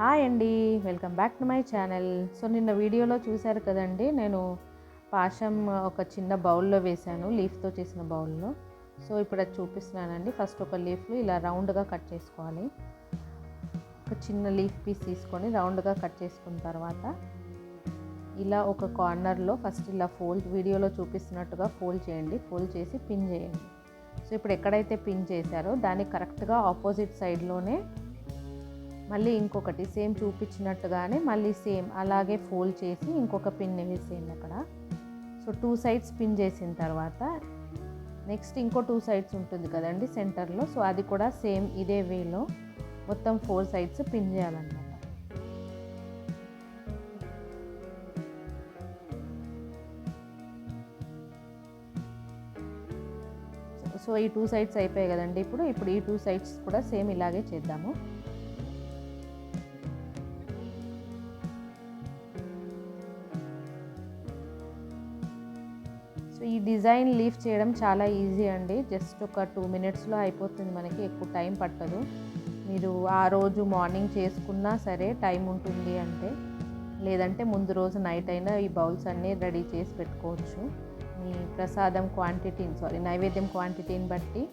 Hi అండి. Welcome back to my channel. So నిన్న వీడియోలో చూశారు కదండి నేను పాషం ఒక చిన్న బౌల్లో వేశాను లీఫ్తో చేసిన బౌల్లో. సో ఇప్పుడు అది చూపిస్తున్నానండి. ఫస్ట్ ఒక లీఫ్లు ఇలా రౌండ్గా కట్ చేసుకోవాలి. ఒక చిన్న లీఫ్ పీస్ తీసుకొని రౌండ్గా కట్ చేసుకున్న తర్వాత ఇలా ఒక కార్నర్లో ఫస్ట్ ఇలా ఫోల్డ్ వీడియోలో చూపిస్తున్నట్టుగా ఫోల్డ్ చేయండి. ఫోల్డ్ చేసి పిన్ చేయండి. సో ఇప్పుడు ఎక్కడైతే పిన్ చేశారో దానికి కరెక్ట్గా ఆపోజిట్ సైడ్లోనే మళ్ళీ ఇంకొకటి సేమ్ చూపించినట్టుగానే మళ్ళీ సేమ్ అలాగే ఫోల్డ్ చేసి ఇంకొక పిన్ వేసేయండి అక్కడ. సో టూ సైడ్స్ పిన్ చేసిన తర్వాత నెక్స్ట్ ఇంకో టూ సైడ్స్ ఉంటుంది కదండి సెంటర్లో సో అది కూడా సేమ్ ఇదే వేలో మొత్తం ఫోర్ సైడ్స్ పిన్ చేయాలన్నమాట. సో ఈ టూ సైడ్స్ అయిపోయాయి కదండి ఇప్పుడు. ఇప్పుడు ఈ టూ సైడ్స్ కూడా సేమ్ ఇలాగే చేద్దాము. సో ఈ డిజైన్ లీఫ్ చేయడం చాలా ఈజీ అండి. జస్ట్ ఒక టూ మినిట్స్లో అయిపోతుంది మనకి ఎక్కువ టైం పట్టదు. మీరు ఆ రోజు మార్నింగ్ చేసుకున్నా సరే టైం ఉంటుంది అంటే లేదంటే ముందు రోజు నైట్ అయినా ఈ బౌల్స్ అన్నీ రెడీ చేసి పెట్టుకోవచ్చు. మీ ప్రసాదం క్వాంటిటీని సారీ నైవేద్యం క్వాంటిటీని బట్టి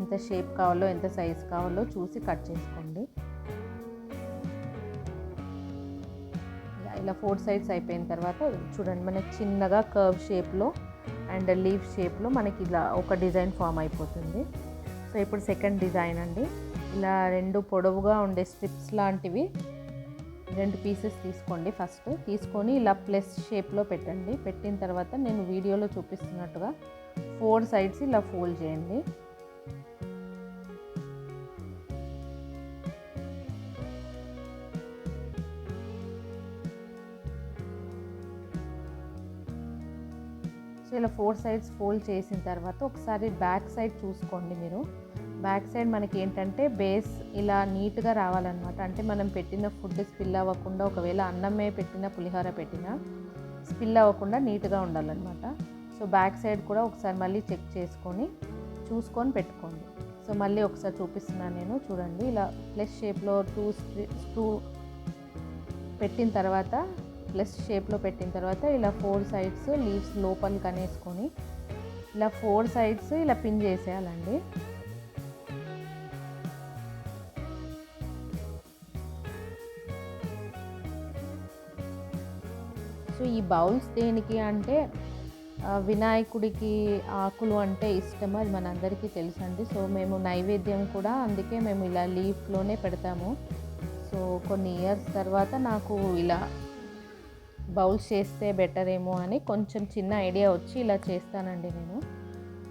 ఎంత షేప్ కావాలో ఎంత సైజ్ కావాలో చూసి కట్ చేసుకోండి. ఇలా ఫోర్ సైడ్స్ అయిపోయిన తర్వాత చూడండి మనకి చిన్నగా కర్వ్ షేప్లో అండ్ లీఫ్ షేప్లో మనకి ఇలా ఒక డిజైన్ ఫామ్ అయిపోతుంది. సో ఇప్పుడు సెకండ్ డిజైన్ అండి. ఇలా రెండు పొడవుగా ఉండే స్ట్రిప్స్ లాంటివి రెండు పీసెస్ తీసుకోండి ఫస్ట్. తీసుకొని ఇలా ప్లస్ షేప్లో పెట్టండి. పెట్టిన తర్వాత నేను వీడియోలో చూపిస్తున్నట్టుగా ఫోర్ సైడ్స్ ఇలా ఫోల్డ్ చేయండి. సో ఇలా ఫోర్ సైడ్స్ ఫోల్డ్ చేసిన తర్వాత ఒకసారి బ్యాక్ సైడ్ చూసుకోండి మీరు. బ్యాక్ సైడ్ మనకి ఏంటంటే బేస్ ఇలా నీట్గా రావాలన్నమాట. అంటే మనం పెట్టిన ఫుడ్ స్పిల్ అవ్వకుండా ఒకవేళ అన్నమే పెట్టిన పులిహోర పెట్టినా స్పిల్ అవ్వకుండా నీట్గా ఉండాలన్నమాట. సో బ్యాక్ సైడ్ కూడా ఒకసారి మళ్ళీ చెక్ చేసుకొని చూసుకొని పెట్టుకోండి. సో మళ్ళీ ఒకసారి చూపిస్తున్నాను నేను. చూడండి ఇలా ప్లస్ షేప్లో టూ టూ పెట్టిన తర్వాత ప్లస్ షేప్లో పెట్టిన తర్వాత ఇలా ఫోర్ సైడ్స్ లీవ్స్ లోపలికి అనేసుకొని ఇలా ఫోర్ సైడ్స్ ఇలా పిన్ చేసేయాలండి. సో ఈ బౌల్స్ దేనికి అంటే వినాయకుడికి ఆకులు అంటే ఇష్టం అది మనందరికీ తెలుసండి. సో మేము నైవేద్యం కూడా అందుకే మేము ఇలా లీఫ్లోనే పెడతాము. సో కొన్ని ఇయర్స్ తర్వాత నాకు ఇలా బౌల్స్ చేస్తే బెటర్ ఏమో అని కొంచెం చిన్న ఐడియా వచ్చి ఇలా చేస్తానండి నేను.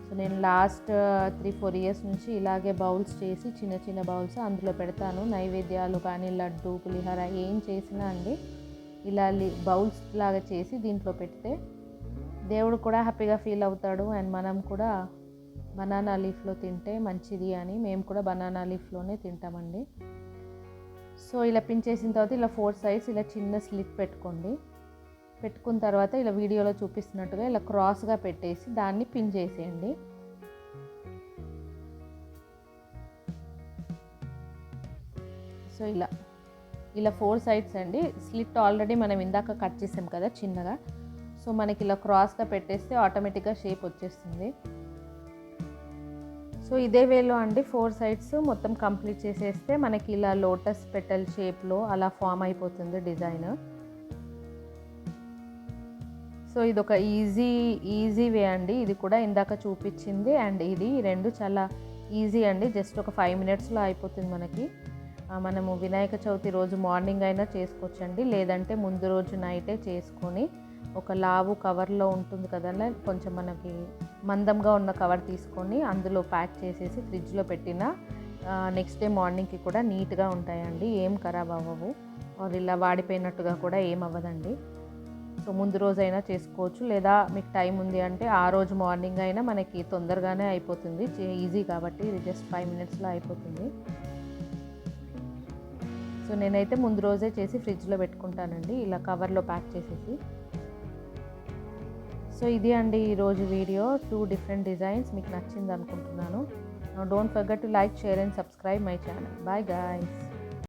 సో నేను లాస్ట్ త్రీ ఫోర్ ఇయర్స్ నుంచి ఇలాగే బౌల్స్ చేసి చిన్న చిన్న బౌల్స్ అందులో పెడతాను. నైవేద్యాలు కానీ లడ్డు పులిహోర ఏం చేసినా అండి ఇలా బౌల్స్ లాగా చేసి దీంట్లో పెడితే దేవుడు కూడా హ్యాపీగా ఫీల్ అవుతాడు. అండ్ మనం కూడా బనానా లీఫ్లో తింటే మంచిది అని మేము కూడా బనానా లీఫ్లోనే తింటామండి. సో ఇలా పిన్ చేసిన తర్వాత ఇలా ఫోర్ సైడ్స్ ఇలా చిన్న స్లిట్ పెట్టుకోండి. పెట్టుకున్న తర్వాత ఇలా వీడియోలో చూపిస్తున్నట్టుగా ఇలా క్రాస్గా పెట్టేసి దాన్ని పిన్ చేసేయండి. సో ఇలా ఇలా ఫోర్ సైడ్స్ అండి. స్లిట్ ఆల్రెడీ మనం ఇందాక కట్ చేసాం కదా చిన్నగా. సో మనకి ఇలా క్రాస్గా పెట్టేస్తే ఆటోమేటిక్గా షేప్ వచ్చేస్తుంది. సో ఇదే వేలో అండి ఫోర్ సైడ్స్ మొత్తం కంప్లీట్ చేసేస్తే మనకి ఇలా లోటస్ పెటల్ షేప్లో అలా ఫామ్ అయిపోతుంది డిజైన్. సో ఇది ఒక ఈజీ ఈజీ వే అండి. ఇది కూడా ఇందాక చూపించింది. అండ్ ఇది రెండు చాలా ఈజీ అండి. జస్ట్ ఒక ఫైవ్ మినిట్స్లో అయిపోతుంది మనకి. మనము వినాయక చవితి రోజు మార్నింగ్ అయినా చేసుకోవచ్చండి. లేదంటే ముందు రోజు నైటే చేసుకొని ఒక లావు కవర్లో ఉంటుంది కదండి. కొంచెం మనకి మందంగా ఉన్న కవర్ తీసుకొని అందులో ప్యాక్ చేసేసి ఫ్రిడ్జ్లో పెట్టిన నెక్స్ట్ డే మార్నింగ్కి కూడా నీట్గా ఉంటాయండి. ఏం ఖరాబ్ అవ్వవు. ఇలా వాడిపోయినట్టుగా కూడా ఏం అవ్వదండి. సో ముందు రోజైనా చేసుకోవచ్చు. లేదా మీకు టైం ఉంది అంటే ఆ రోజు మార్నింగ్ అయినా మనకి తొందరగానే అయిపోతుంది. ఈజీ కాబట్టి ఇది జస్ట్ ఫైవ్ మినిట్స్లో అయిపోతుంది. సో నేనైతే ముందు రోజే చేసి ఫ్రిడ్జ్లో పెట్టుకుంటానండి. ఇలా కవర్లో ప్యాక్ చేసేసి. సో ఇది అండి ఈరోజు వీడియో. టూ డిఫరెంట్ డిజైన్స్ మీకు నచ్చింది అనుకుంటున్నాను. Don't forget to like share and subscribe my channel. Bye guys.